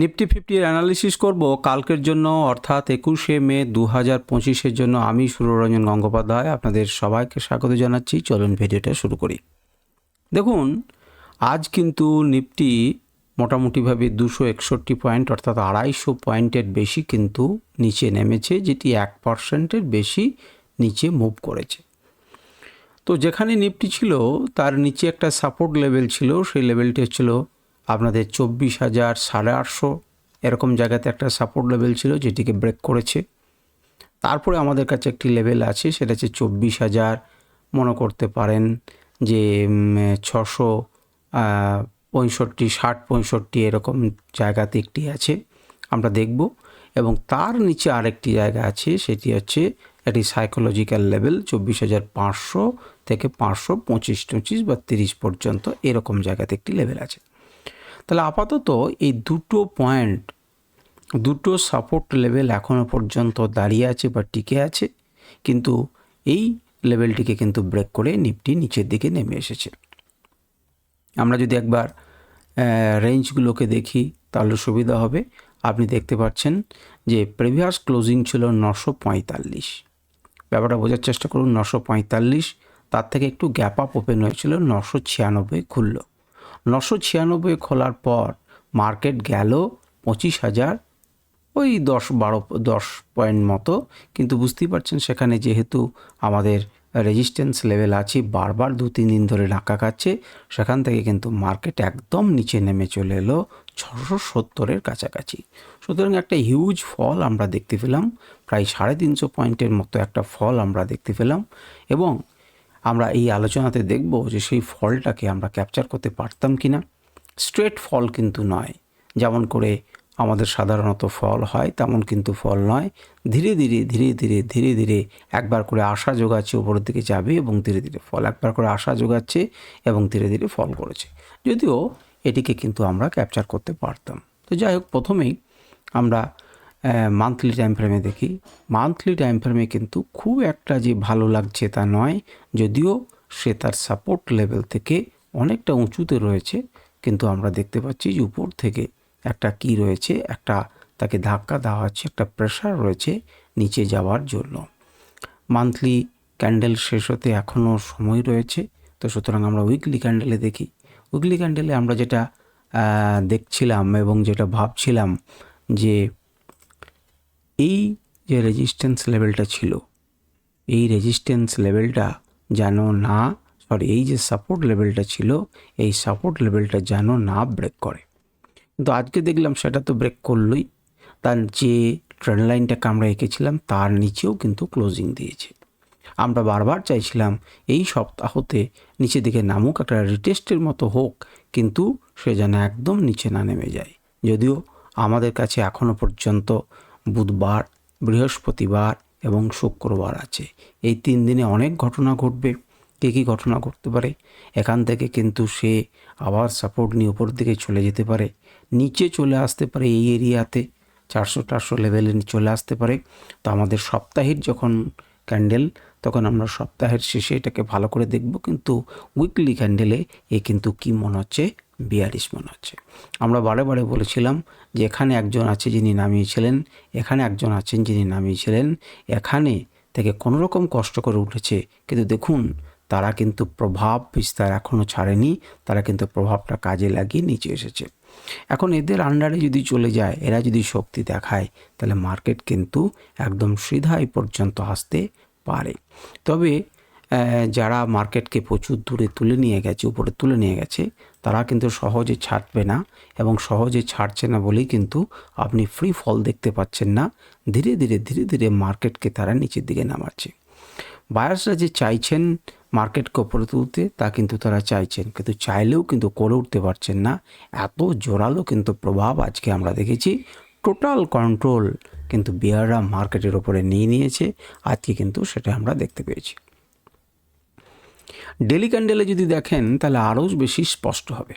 Nifty ফিফটির analysis করব। কালকের জন্য, অর্থাৎ একুশে মে দু হাজার পঁচিশের জন্য আমি সুররঞ্জন গঙ্গোপাধ্যায় আপনাদের সবাইকে স্বাগত জানাচ্ছি। চলুন ভিডিওটা শুরু করি। দেখুন, আজ কিন্তু নিফটি মোটামুটিভাবে দুশো একষট্টি পয়েন্ট, অর্থাৎ আড়াইশো পয়েন্টের বেশি কিন্তু নিচে নেমেছে, যেটি এক পার্সেন্টের বেশি নিচে মুভ করেছে। তো যেখানে নিফটি ছিল, তার নিচে একটা সাপোর্ট লেভেল ছিল, সেই লেভেলটি হচ্ছিল আপনাদের চব্বিশ হাজার সাড়ে আটশো এরকম জায়গাতে একটা সাপোর্ট লেভেল ছিল যেটিকে ব্রেক করেছে। তারপরে আমাদের কাছে একটি লেভেল আছে, সেটা হচ্ছে চব্বিশ হাজার। মনে করতে পারেন যে ছশো পঁয়ষট্টি, ষাট, পঁয়ষট্টি এরকম জায়গাতে একটি আছে, আমরা দেখব। এবং তার নিচে আরেকটি জায়গা আছে, সেটি হচ্ছে একটি সাইকোলজিক্যাল লেভেল চব্বিশ হাজার পাঁচশো থেকে পাঁচশো পঁচিশ টচিশ বা তিরিশ পর্যন্ত এরকম জায়গাতে একটি লেভেল আছে। তাহলে আপাতত এই দুটো পয়েন্ট দুটো সাপোর্ট লেভেল এখনও পর্যন্ত দাঁড়িয়ে আছে বা টিকে আছে, কিন্তু এই লেভেলটিকে কিন্তু ব্রেক করে নিফটি নিচের দিকে নেমে এসেছে। আমরা যদি একবার রেঞ্জগুলোকে দেখি, তাহলে সুবিধা হবে। আপনি দেখতে পাচ্ছেন যে প্রিভিয়াস ক্লোজিং ছিল নশো পঁয়তাল্লিশ। ব্যাপারটা বোঝার চেষ্টা করুন, নশো পঁয়তাল্লিশ, তার থেকে একটু গ্যাপ আপ ওপেন হয়েছিল নশো ছিয়ানব্বই খুলল। নশো ছিয়ানব্বই খোলার পর মার্কেট গেল পঁচিশ হাজার। ওই দশ বারো, দশ পয়েন্ট মতো। কিন্তু বুঝতেই পারছেন সেখানে যেহেতু আমাদের রেজিস্ট্যান্স লেভেল আছে, বারবার দু তিন দিন ধরে ধাক্কা খাচ্ছে, সেখান থেকে কিন্তু মার্কেট একদম নিচে নেমে চলে এলো ছশো সত্তরের কাছাকাছি। সুতরাং একটা হিউজ ফল আমরা দেখতে পেলাম, প্রায় সাড়ে তিনশো পয়েন্টের মতো একটা ফল আমরা দেখতে পেলাম। এবং আমরা এই আলোচনাতে দেখব যে সেই ফলটাকে আমরা ক্যাপচার করতে পারতাম কি না স্ট্রেট ফল কিন্তু নয়। যেমন করে আমাদের সাধারণত ফল হয়, তেমন কিন্তু ফল নয়। ধীরে ধীরে ধীরে ধীরে ধীরে ধীরে একবার করে আশা যোগাচ্ছে উপরের দিকে যাবে এবং ধীরে ধীরে ফল একবার করে আশা যোগাচ্ছে এবং ধীরে ধীরে ফল করেছে। যদিও এটিকে কিন্তু আমরা ক্যাপচার করতে পারতাম। তো যাই হোক, প্রথমেই আমরা মান্থলি টাইম ফ্রেমে দেখি। মান্থলি টাইম ফ্রেমে কিন্তু খুব একটা যে ভালো লাগছে তা নয়, যদিও সে তার সাপোর্ট লেভেল থেকে অনেকটা উঁচুতে রয়েছে, কিন্তু আমরা দেখতে পাচ্ছি যে উপর থেকে একটা কি রয়েছে, একটা তাকে ধাক্কা দেওয়া হচ্ছে, একটা প্রেশার রয়েছে নিচে যাওয়ার জন্য। মান্থলি ক্যান্ডেল শেষ হতে এখনও সময় রয়েছে, তো সুতরাং আমরা উইকলি ক্যান্ডেলে দেখি। উইকলি ক্যান্ডেলে আমরা যেটা দেখছিলাম এবং যেটা ভাবছিলাম যে এই যে রেজিস্ট্যান্স লেভেলটা ছিল, এই রেজিস্ট্যান্স লেভেলটা যেন না সরি এই যে সাপোর্ট লেভেলটা ছিল, এই সাপোর্ট লেভেলটা যেন না ব্রেক করে। কিন্তু আজকে দেখলাম সেটা তো ব্রেক করলোই। তার যে ট্রেন লাইনটাকে আমরা এঁকেছিলাম, তার নিচেও কিন্তু ক্লোজিং দিয়েছে। আমরা বারবার চাইছিলাম এই সপ্তাহতে নিচে দিকে নামুক, একটা রিটেস্টের মতো হোক, কিন্তু সে যেন একদম নিচে না নেমে যায়। যদিও আমাদের কাছে এখনও পর্যন্ত বুধবার, বৃহস্পতিবার এবং শুক্রবার আছে। এই তিন দিনে অনেক ঘটনা ঘটবে। কী কী ঘটনা ঘটতে পারে? এখান থেকে কিন্তু সে আবার সাপোর্ট নিয়ে উপর দিকে চলে যেতে পারে। নিচে চলে আসতে পারে এই এরিয়াতে। চারশো চারশো লেভেলে চলে আসতে পারে। তো আমাদের সপ্তাহের যখন ক্যান্ডেল তখন আমরা সপ্তাহের শেষে এটাকে ভালো করে দেখব, কিন্তু উইকলি ক্যান্ডেলে এ কিন্তু কি মনে হচ্ছে? বিয়ারিশ মনে হচ্ছে। আমরা বারে বারে বলেছিলাম যে এখানে একজন আছে যিনি নামিয়েছিলেন, এখানে একজন আছেন যিনি নামিয়েছিলেন, এখানে থেকে কোনো রকম কষ্ট করে উঠেছে। কিন্তু দেখুন, তারা কিন্তু প্রভাব বিস্তার এখনও ছাড়েনি, তারা কিন্তু প্রভাবটা কাজে লাগিয়ে নিচে এসেছে। এখন এদের আন্ডারে যদি চলে যায়, এরা যদি শক্তি দেখায়, তাহলে মার্কেট কিন্তু একদম সিধাই পর্যন্ত আসতে পারে। তবে যারা মার্কেটকে প্রচুর দূরে তুলে নিয়ে গেছে, উপরে তুলে নিয়ে গেছে, তারা কিন্তু সহজে ছাড়বে না এবং সহজে ছাড়ছে না বলেই কিন্তু আপনি ফ্রি ফল দেখতে পাচ্ছেন না। ধীরে ধীরে ধীরে ধীরে মার্কেটকে তারা নিচের দিকে নামাচ্ছে। বায়ার্সরা যে চাইছেন মার্কেটকে ওপরে তুলতে, তা কিন্তু তারা চাইছেন। কিন্তু চাইলেও কিন্তু করে উঠতে পারছেন না। এত জোরালো কিন্তু প্রভাব আজকে আমরা দেখেছি। টোটাল কন্ট্রোল কিন্তু বিয়াররা মার্কেটের ওপরে নিয়ে নিয়েছে। আজকে কিন্তু সেটা আমরা দেখতে পেয়েছি। ডেলি ক্যান্ডেলে যদি দেখেন, তাহলে আরও বেশি স্পষ্ট হবে।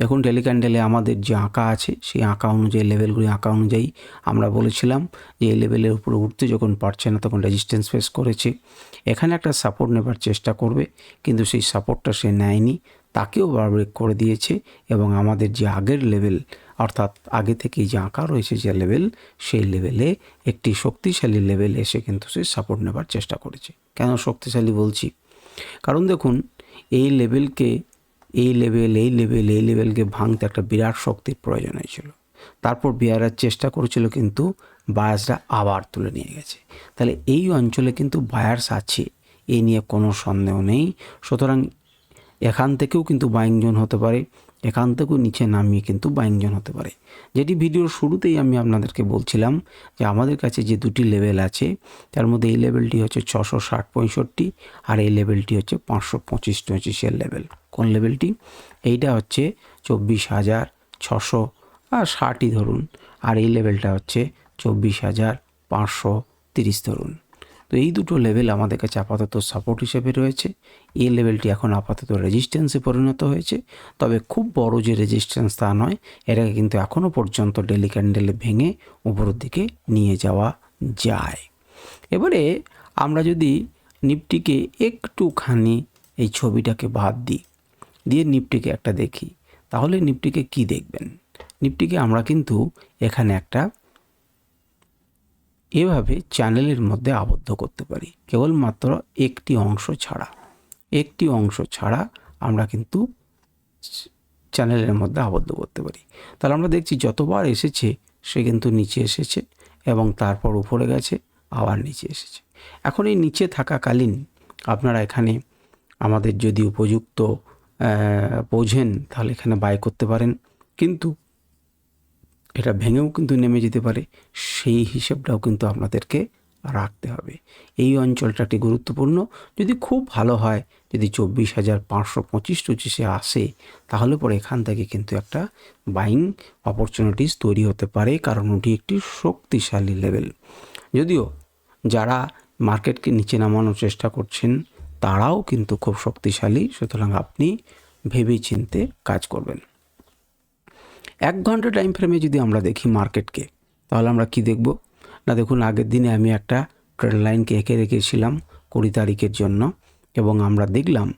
দেখুন, ডেলি ক্যান্ডেলে আমাদের যে আঁকা আছে, সেই আঁকা অনুযায়ী, লেভেলগুলি আঁকা অনুযায়ী আমরা বলেছিলাম যে এই লেভেলের উপরে উঠতে যখন পারছে না, তখন রেজিস্ট্যান্স ফেস করেছে। এখানে একটা সাপোর্ট নেবার চেষ্টা করবে, কিন্তু সেই সাপোর্টটা সে নেয়নি। তাকেও ব্রেক করে দিয়েছে এবং আমাদের যে আগের লেভেল অর্থাৎ আগে থেকেই যে আঁকা রয়েছে যে লেভেল সেই লেভেলে একটি শক্তিশালী লেভেল এসে কিন্তু সে সাপোর্ট নেবার চেষ্টা করেছে। কেন শক্তিশালী বলছি? কারণ দেখুন, এই লেভেলকে এই লেভেল এই লেভেল এই লেভেলকে ভাঙতে একটা বিরাট শক্তির প্রয়োজন হয়েছিল। তারপর বিয়ারার চেষ্টা করেছিল কিন্তু বায়াসরা আবার তুলে নিয়ে গেছে। তাহলে এই অঞ্চলে কিন্তু বায়ার্স আছে এই নিয়ে কোনো সন্দেহ নেই। সুতরাং এখান থেকেও কিন্তু বাইং জোন হতে পারে এখান থেকেও নিচে নামিয়ে কিন্তু বাইং জোন হতে পারে। যেটি ভিডিওর শুরুতেই আমি আপনাদেরকে বলছিলাম যে আমাদের কাছে যে দুটি লেভেল আছে, তার মধ্যে এই লেভেলটি হচ্ছে ছশো ষাট পঁয়ষট্টি আর এই লেভেলটি হচ্ছে পাঁচশো পঁচিশ পঁচিশের লেভেল। কোন লেভেলটি? এইটা হচ্ছে চব্বিশ হাজার ছশো আর ষাটই ধরুন, আর এই লেভেলটা হচ্ছে চব্বিশ হাজার পাঁচশো তিরিশ ধরুন। তো এই দুটো লেভেল আমাদের কাছে আপাতত সাপোর্ট হিসেবে রয়েছে। এই লেভেলটি এখন আপাতত রেজিস্ট্যান্সে পরিণত হয়েছে। তবে খুব বড় যে রেজিস্ট্যান্স তা নয়, এটাকে কিন্তু এখনও পর্যন্ত ডেলি ক্যান্ডেলে ভেঙে উপরের দিকে নিয়ে যাওয়া যায়। এবারে আমরা যদি নিফটিকে একটুখানি এই ছবিটাকে বাদ দিই, দিয়ে নিফটিকে একটা দেখি, তাহলে নিফটিকে কি দেখবেন? নিফটিকে আমরা কিন্তু এখানে একটা এভাবে চ্যানেলের মধ্যে আবদ্ধ করতে পারি। কেবলমাত্র একটি অংশ ছাড়া। একটি অংশ ছাড়া আমরা কিন্তু চ্যানেলের মধ্যে আবদ্ধ করতে পারি। তাহলে আমরা দেখছি যতবার এসেছে, সে কিন্তু নিচে এসেছে এবং তারপর উপরে গেছে, আবার নিচে এসেছে। এখন এই নিচে থাকাকালীন আপনারা এখানে আমাদের যদি উপযুক্ত বোঝেন, তাহলে এখানে বাই করতে পারেন। কিন্তু এটা ভেঙেও কিন্তু নেমে যেতে পারে, সেই হিসেবটাও কিন্তু আপনাদেরকে রাখতে হবে। এই অঞ্চলটা একটি গুরুত্বপূর্ণ। যদি খুব ভালো হয়, যদি চব্বিশ হাজার পাঁচশো পঁচিশ টচিশে আসে, তাহলে পরে এখান থেকে কিন্তু একটা বাইং অপরচুনিটিস তৈরি হতে পারে, কারণ ওটি একটি শক্তিশালী লেভেল যদিও যারা মার্কেটকে নিচে নামানোর চেষ্টা করছেন, তারাও কিন্তু খুব শক্তিশালী, সুতরাং আপনি ভেবে চিনতে কাজ করবেন। এক ঘণ্টা টাইম ফ্রেমে যদি আমরা দেখি মার্কেটকে তাহলে আমরা কি দেখব? না, দেখুন, আগের দিনে আমি একটা ট্রেন লাইনকে এঁকে রেখেছিলাম কুড়ি তারিখের জন্য এবং আমরা দেখলাম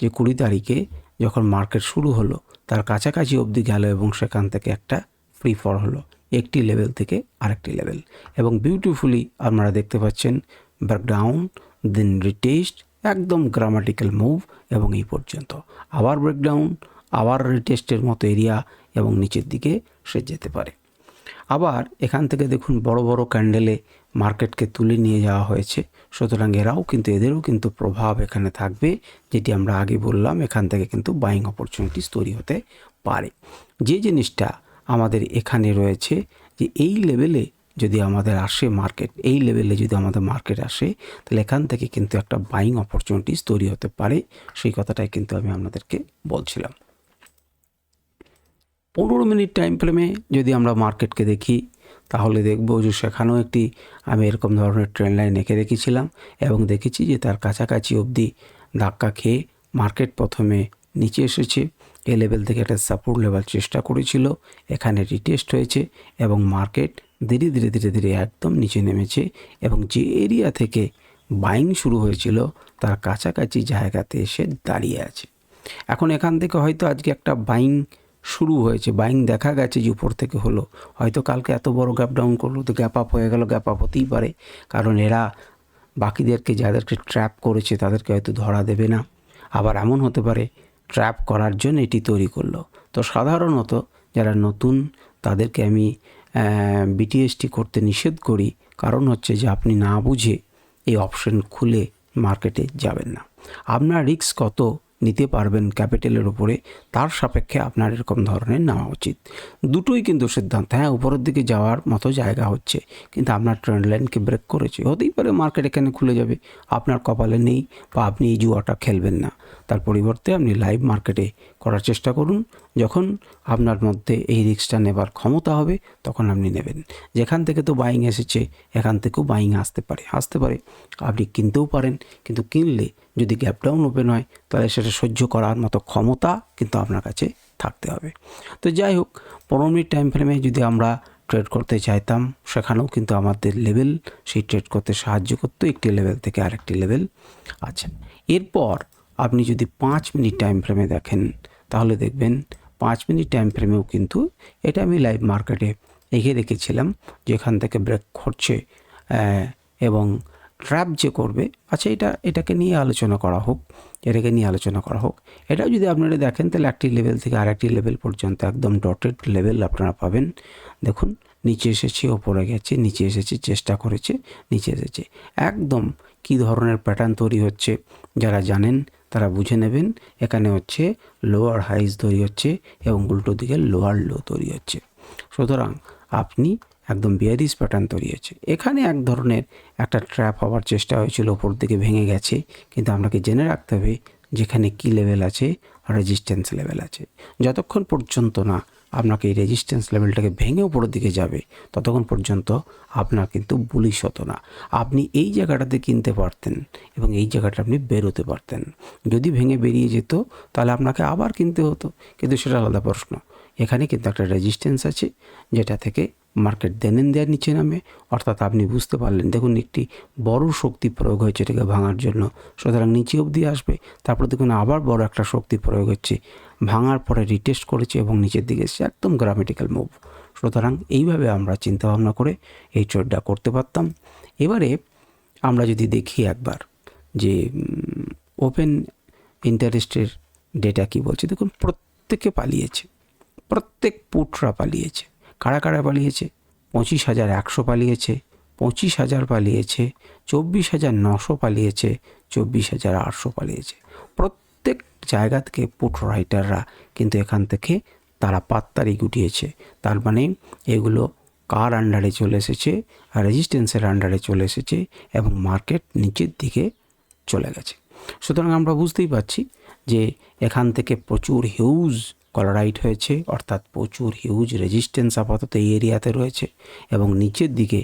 যে কুড়ি তারিখে যখন মার্কেট শুরু হলো, তার কাছাকাছি অবধি গেল এবং সেখান থেকে একটা ফ্রি ফর হলো, একটি লেভেল থেকে আরেকটি লেভেল এবং বিউটিফুলি আপনারা দেখতে পাচ্ছেন ব্রেকডাউন দেন রিটেস্ট একদম গ্রামাটিক্যাল মুভ এবং এই পর্যন্ত। আবার ব্রেকডাউন আবার রিটেস্টের মতো এরিয়া এবং নিচের দিকে সে যেতে পারে। আবার এখান থেকে দেখুন বড় বড় ক্যান্ডেলে মার্কেটকে তুলে নিয়ে যাওয়া হয়েছে। সুতরাং এরাও কিন্তু, এদেরও কিন্তু প্রভাব এখানে থাকবে, যেটি আমরা আগে বললাম, এখান থেকে কিন্তু বাইং অপরচুনিটিস তৈরি হতে পারে। যে জিনিসটা আমাদের এখানে রয়েছে, যে এই লেভেলে যদি আমাদের আসে মার্কেট এই লেভেলে যদি আমাদের মার্কেট আসে, তাহলে এখান থেকে কিন্তু একটা বাইং অপরচুনিটিস তৈরি হতে পারে। সেই কথাটাই কিন্তু আমি আপনাদেরকে বলছিলাম। পনেরো মিনিট টাইম ফ্রেমে যদি আমরা মার্কেটকে দেখি, তাহলে দেখব যে সেখানেও একটি, আমি এরকম ধরনের ট্রেন লাইন এঁকে রেখেছিলাম এবং দেখেছি যে তার কাছাকাছি অবধি ধাক্কা খেয়ে মার্কেট প্রথমে নিচে এসেছে। এ লেভেল থেকে একটা সাপোর্ট লেভেল চেষ্টা করেছিল। এখানে রিটেস্ট হয়েছে এবং মার্কেট ধীরে ধীরে ধীরে ধীরে একদম নিচে নেমেছে এবং যে এরিয়া থেকে বাইং শুরু হয়েছিল, তার কাছাকাছি জায়গাতে এসে দাঁড়িয়ে আছে। এখন এখান থেকে হয়তো আজকে একটা বাইং শুরু হয়েছে। বাইং দেখা গেছে যে উপর থেকে হলো। হয়তো কালকে এত বড় গ্যাপ ডাউন করল তো গ্যাপ আপ হয়ে গেল গ্যাপ আপ হতেই পারে। কারণ এরা বাকিদেরকে যাদেরকে ট্র্যাপ করেছে তাদেরকে হয়তো ধরা দেবে না। আবার এমন হতে পারে ট্র্যাপ করার জন্য এটি তৈরি করল। তো সাধারণত যারা নতুন তাদেরকে আমি বিটিএসটি করতে নিষেধ করি। কারণ হচ্ছে যে আপনি না বুঝে এই অপশন খুলে মার্কেটে যাবেন না। আপনার রিস্ক কত? নিতে পারবেন ক্যাপিটালের উপরে, তার সাপেক্ষে আপনার এরকম ধরনের নেওয়া উচিত। দুটোই কিন্তু সিদ্ধান্ত। হ্যাঁ উপরের দিকে যাওয়ার মতো জায়গা হচ্ছে, কিন্তু আপনার ট্রেন্ড লাইনকে ব্রেক করেছে। হতেই পারে মার্কেট এখানে খুলে যাবে, আপনার কপালে নেই বা আপনি এই জুয়াটা খেলবেন না। তার পরিবর্তে আপনি লাইভ মার্কেটে করার চেষ্টা করুন যখন আপনার মধ্যে এই রিস্কটা নেবার ক্ষমতা হবে, তখন আপনি নেবেন। যেখান থেকে তো বাইং এসেছে, এখান থেকেও বাইং আসতে পারে। আসতে পারে, আপনি কিনতেও পারেন, কিন্তু কিনলে যদি গ্যাপ ডাউন ওপেন হয়, তাহলে সেটা সহ্য করার মতো ক্ষমতা কিন্তু আপনার কাছে থাকতে হবে। তো যাই হোক পনেরো মিনিট টাইম ফ্রেমে যদি আমরা ট্রেড করতে চাইতাম, সেখানেও কিন্তু আমাদের লেভেল সেই ট্রেড করতে সাহায্য করতো একটি লেভেল থেকে আরেকটি লেভেল আচ্ছা এরপর আপনি যদি পাঁচ মিনিট টাইম ফ্রেমে দেখেন, তাহলে দেখবেন পাঁচ মিনিট টাইম ফ্রেমেও কিন্তু এটা আমি লাইভ মার্কেটে এঁকে রেখেছিলাম, যেখান থেকে ব্রেক করছে এবং ট্র্যাপ যে করবে আচ্ছা এটা, এটাকে নিয়ে আলোচনা করা হোক, এটাকে নিয়ে আলোচনা করা হোক। এটাও যদি আপনারা দেখেন, তাহলে একটি লেভেল থেকে আরেকটি লেভেল পর্যন্ত একদম ডটেড লেভেল আপনারা পাবেন। দেখুন, নিচে এসেছে, ওপরে গেছে, নিচে এসেছে, চেষ্টা করেছে, নিচে এসেছে। একদম কী ধরনের প্যাটার্ন তৈরি হচ্ছে, যারা জানেন তারা বুঝে নেবেন, এখানে হচ্ছে লোয়ার হাইস তৈরি হচ্ছে এবং উল্টো দিকে লোয়ার লো তৈরি হচ্ছে। সুতরাং আপনি একদম বিয়ারিস প্যাটার্ন তৈরি হচ্ছে এখানে এক ধরনের একটা ট্র্যাপ হওয়ার চেষ্টা হয়েছিল, ওপর দিকে ভেঙে গেছে, কিন্তু আপনাকে জেনে রাখতে হবে যেখানে কি লেভেল আছে রেজিস্ট্যান্স লেভেল আছে। যতক্ষণ পর্যন্ত না আপনাকে এই রেজিস্ট্যান্স লেভেলটাকে ভেঙে উপরের দিকে যাবে, ততক্ষণ পর্যন্ত আপনার কিন্তু বুলিশ হতো না। আপনি এই জায়গাটাতে কিনতে পারতেন এবং এই জায়গাটা আপনি বেরোতে পারতেন। যদি ভেঙে বেরিয়ে যেত, তাহলে আপনাকে আবার কিনতে হতো। কিন্তু সেটা আলাদা প্রশ্ন। এখানে কিন্তু একটা রেজিস্ট্যান্স আছে, যেটা থেকে মার্কেট দেনেন দেওয়ার নিচে নামে। অর্থাৎ আপনি বুঝতে পারলেন, দেখুন একটি বড় শক্তি প্রয়োগ হয়েছে এটাকে ভাঙার জন্য। সুতরাং নিচে অবধি আসবে, তারপর দেখুন আবার বড় একটা শক্তি প্রয়োগ হচ্ছে। ভাঙার পরে রিটেস্ট করেছে এবং নিচের দিকে এসেছে একদম গ্রামেটিক্যাল মুভ সুতরাং এইভাবে আমরা চিন্তা ভাবনা করে এই ট্রেডটা করতে পারতাম। এবারে আমরা যদি দেখি একবার যে ওপেন ইন্টারেস্টের ডেটা কি বলছে, দেখুন প্রত্যেকে পালিয়েছে, প্রত্যেক পুটরা পালিয়েছে। কারা কারা পালিয়েছে? পঁচিশ হাজার একশো পালিয়েছে, পঁচিশ হাজার পালিয়েছে, চব্বিশ হাজার নশো পালিয়েছে, চব্বিশ হাজার আটশো পালিয়েছে। প্রত্যেক জায়গা থেকে পুট রাইটাররা কিন্তু এখান থেকে তারা পাত্তারি গুটিয়েছে। তার মানে এগুলো কার আন্ডারে চলে এসেছে? আর রেজিস্ট্যান্সের আন্ডারে চলে এসেছে এবং মার্কেট নিচের দিকে চলে গেছে। সুতরাং আমরা বুঝতেই পারছি যে এখান থেকে প্রচুর হিউজ কলারাইট হয়েছে, অর্থাৎ প্রচুর হিউজ রেজিস্ট্যান্স আপাতত এই এরিয়াতে রয়েছে এবং নিচের দিকে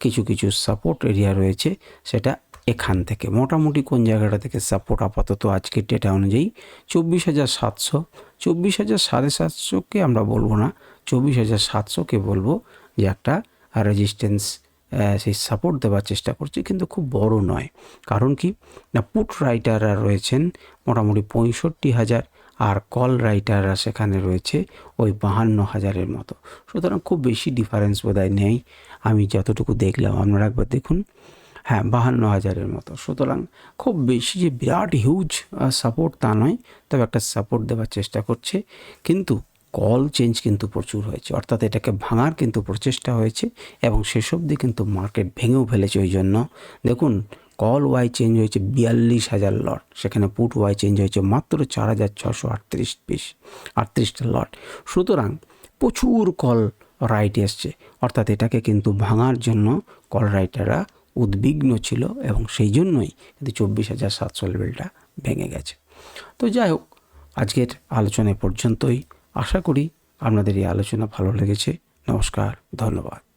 কিছু কিছু সাপোর্ট এরিয়া রয়েছে, সেটা এখান থেকে। মোটামুটি কোন জায়গাটা থেকে সাপোর্ট আপাতত আজকের ডেটা অনুযায়ী? চব্বিশ হাজার সাতশো। চব্বিশ হাজার সাড়ে সাতশোকে আমরা বলব না, চব্বিশ হাজার সাতশোকে বলব যে একটা রেজিস্ট্যান্স সেই সাপোর্ট দেওয়ার চেষ্টা করছে, কিন্তু খুব বড় নয়। কারণ কি? না পুট রাইটাররা রয়েছেন মোটামুটি পঁয়ষট্টি হাজার, আর কল রাইটাররা সেখানে রয়েছে ওই বাহান্ন হাজারের মতো। সুতরাং খুব বেশি ডিফারেন্স বোধহয় নেই। আমি যতটুকু দেখলাম আপনারা একবার দেখুন। হ্যাঁ বাহান্ন হাজারের মতো। সুতরাং খুব বেশি যে বিরাট হিউজ সাপোর্ট তা নয়, তবে একটা সাপোর্ট দেওয়ার চেষ্টা করছে। কিন্তু কল চেঞ্জ কিন্তু প্রচুর হয়েছে। অর্থাৎ এটাকে ভাঙার কিন্তু প্রচেষ্টা হয়েছে এবং শেষ অবধি কিন্তু মার্কেট ভেঙেও ফেলেছে ওই জন্য। দেখুন কল ওয়াই চেঞ্জ হয়েছে বিয়াল্লিশ হাজার লট সেখানে পুট ওয়াই চেঞ্জ হয়েছে মাত্র চার হাজার ছশো আটত্রিশ পিস আটত্রিশটা লট সুতরাং প্রচুর কল রাইট এসছে। অর্থাৎ এটাকে কিন্তু ভাঙার জন্য কল রাইটাররা উদ্বিগ্ন ছিল এবং সেই জন্যই কিন্তু চব্বিশ হাজার সাতশো লেভেলটা ভেঙে গেছে। তো যাই হোক, আজকের আলোচনা পর্যন্তই। আশা করি আপনাদের এই আলোচনা ভালো লেগেছে। নমস্কার, ধন্যবাদ।